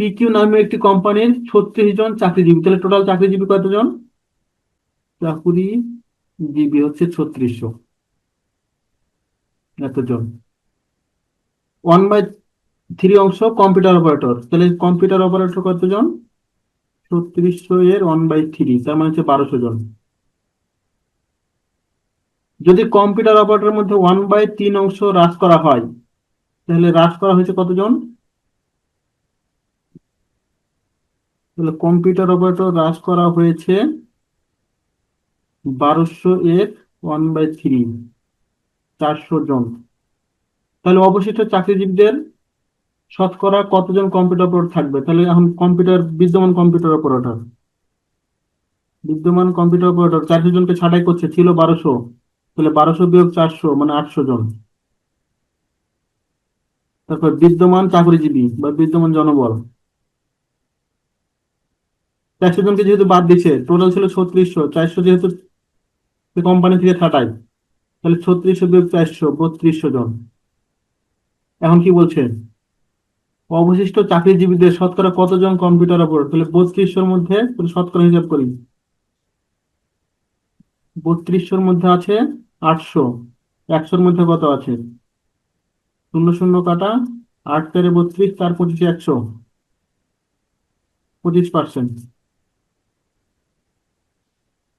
PQ নামে একটি কোম্পানির ছত্রিশ জন চাকরিজীবী। তাহলে টোটাল চাকরিজীবী কতজন? চাকুরিজীবী হচ্ছে ছত্রিশশো। এতজন। ওয়ান বাই থ্রি অংশ কম্পিউটার অপারেটর তাহলে কম্পিউটার অপারেটর কতজন? ছত্রিশশো এর ওয়ান বাই থ্রি তার মানে হচ্ছে বারোশো জন। যদি কম্পিউটার অপারেটরের মধ্যে ওয়ান বাই তিন অংশ হ্রাস করা হয়, তাহলে হ্রাস করা হয়েছে কতজন? তাহলে কম্পিউটার অপারেটর হ্রাস করা হয়েছে বারোশো এর ওয়ান বাই থ্রি চারশো জন। তাহলে অবশিষ্ট চাকরিজীবীদের শতকরা কতজন কম্পিউটার অপারেটর থাকবে? তাহলে এখন কম্পিউটার বিদ্যমান কম্পিউটার অপারেটর বিদ্যমান কম্পিউটার অপারেটর চারশো জনকে ছাঁটাই করছে, ছিল বারোশো। তাহলে বারোশো বিয়োগ চারশো মানে আটশো জন। তারপর বিদ্যমান চাকরিজীবী বা বিদ্যমান জনবল। চারশো জনকে যেহেতু বাদ দিচ্ছে টোটাল ছিল ছত্রিশশো, চারশো যেহেতু কোম্পানি থেকে ছাঁটাই তাহলে ছত্রিশশো বিয়োগ চারশো, বত্রিশশো জন। এখন কি বলছে? অবশিষ্ট চাকরিজীবীদের শতকরা কতজন কম্পিউটার অপারেটর তাহলে বত্রিশশোর মধ্যে শতকরা হিসাব করি। বত্রিশশোর মধ্যে আছে আটশো, একশোর মধ্যে কত আছে? শূন্য শূন্য কাটা, আট তেরো বত্রিশ চার পঁচিশে একশো। পঁচিশ পার্সেন্ট